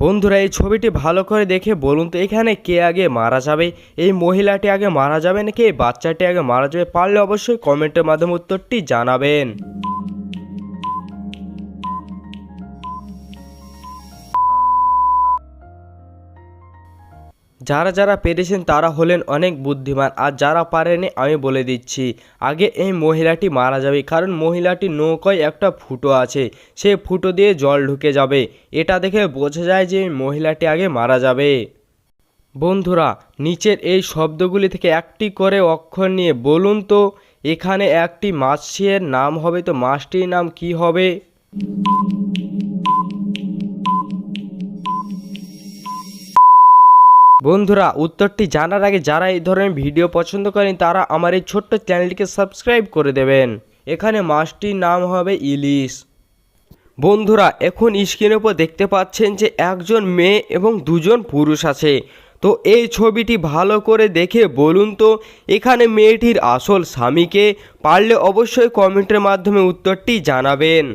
বন্ধুরা, এই ছবিটি ভালো করে দেখে বলুন তো, এখানে কে আগে মারা যাবে? এই মহিলাটি আগে মারা যাবে নাকি? এই বাচ্চাটি আগে মারা যাবে? পারলে অবশ্যই কমেন্টের মাধ্যমে উত্তরটি জানাবেন। যারা যারা পেরেছেন তারা হলেন অনেক বুদ্ধিমান, আর যারা পারেনি আমি বলে দিচ্ছি। আগে এই মহিলাটি মারা যাবে, কারণ মহিলাটি নৌকায় একটা ফুটো আছে, সে ফুটো দিয়ে জল ঢুকে যাবে। এটা দেখে বোঝা যায় যে মহিলাটি আগে মারা যাবে। বন্ধুরা, নিচের এই শব্দগুলি থেকে একটি করে অক্ষর নিয়ে বলুন তো, এখানে একটি মাছের নাম হবে, তো মাছটির নাম কি হবে? বন্ধুরা, উত্তরটি জানার আগে যারা এই ধরনের ভিডিও পছন্দ করেন, তারা আমার এই ছোট্ট চ্যানেলটিকে সাবস্ক্রাইব করে দেবেন। এখানে মাছটির নাম হবে ইলিশ। বন্ধুরা, এখন স্ক্রিনের উপর দেখতে পাচ্ছেন যে একজন মেয়ে এবং দুজন পুরুষ আছে। তো এই ছবিটি ভালো করে দেখে বলুন তো, এখানে মেয়েটির আসল স্বামীকে পারলে অবশ্যই কমেন্টের মাধ্যমে উত্তরটি জানাবেন।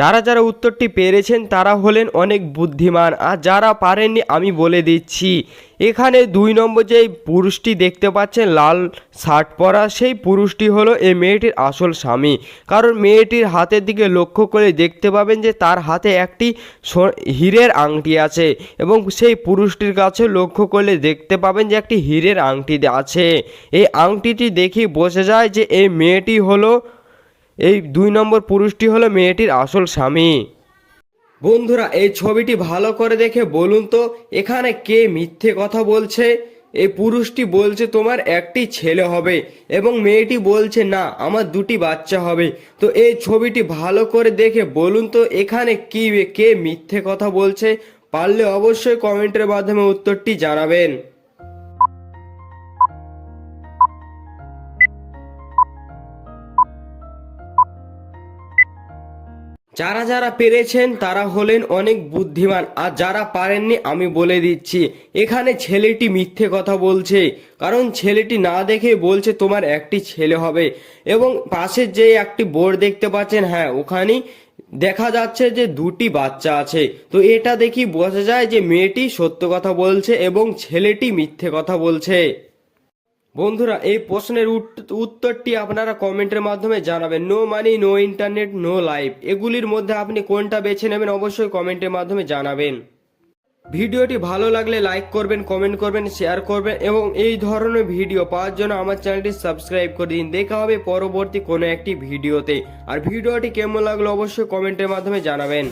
যারা যারা উত্তরটি পেরেছেন তারা হলেন অনেক বুদ্ধিমান, আর যারা পারেননি আমি বলে দিচ্ছি। এখানে দুই নম্বর যে পুরুষটি দেখতে পাচ্ছেন, লাল শার্ট পরা, সেই পুরুষটি হলো এই মেয়েটির আসল স্বামী। কারণ মেয়েটির হাতের দিকে লক্ষ্য করে দেখতে পাবেন যে তার হাতে একটি হীরের আংটি আছে এবং সেই পুরুষটির কাছে লক্ষ্য করলে দেখতে পাবেন যে একটি হীরের আংটি আছে। এই আংটিটি দেখেই বোঝা যায় যে এই মেয়েটি হলো এই দুই নম্বর পুরুষটি হলো মেয়েটির আসল স্বামী। বন্ধুরা, এই ছবিটি ভালো করে দেখে বলুন তো, এখানে কে মিথ্যে কথা বলছে? এই পুরুষটি বলছে, তোমার একটি ছেলে হবে এবং মেয়েটি বলছে, না, আমার দুটি বাচ্চা হবে। তো এই ছবিটি ভালো করে দেখে বলুন তো, এখানে কি, কে মিথ্যে কথা বলছে? পারলে অবশ্যই কমেন্টের মাধ্যমে উত্তরটি জানাবেন। যারা যারা পেরেছেন তারা হলেন অনেক বুদ্ধিমান। আর যারা পারেননি, আমি বলে দিচ্ছি, এখানে ছেলেটি মিথ্যে কথা বলছে। কারণ ছেলেটি না দেখে বলছে, তোমার একটি ছেলে হবে। এবং পাশের যে একটি বোর্ড দেখতে পাচ্ছেন হ্যাঁ ওখানে দেখা যাচ্ছে যে দুটি বাচ্চা আছে। তো এটা দেখি বোঝা যায় যে মেয়েটি সত্য কথা বলছে এবং ছেলেটি মিথ্যে কথা বলছে। বন্ধুরা, এই প্রশ্নের উত্তরটি আপনারা কমেন্টের মাধ্যমে জানাবেন। No money no internet no life এগুলির মধ্যে আপনি কোনটা বেছে নেবেন অবশ্যই কমেন্টের মাধ্যমে জানাবেন। ভিডিওটি ভালো লাগলে লাইক করবেন, কমেন্ট করবেন, শেয়ার করবেন এবং এই ধরনের ভিডিও পাওয়ার জন্য আমার চ্যানেলটি সাবস্ক্রাইব করে দিন। দেখা হবে পরবর্তী কোনো একটি ভিডিওতে। আর ভিডিওটি কেমন লাগল অবশ্যই কমেন্টের মাধ্যমে জানাবেন।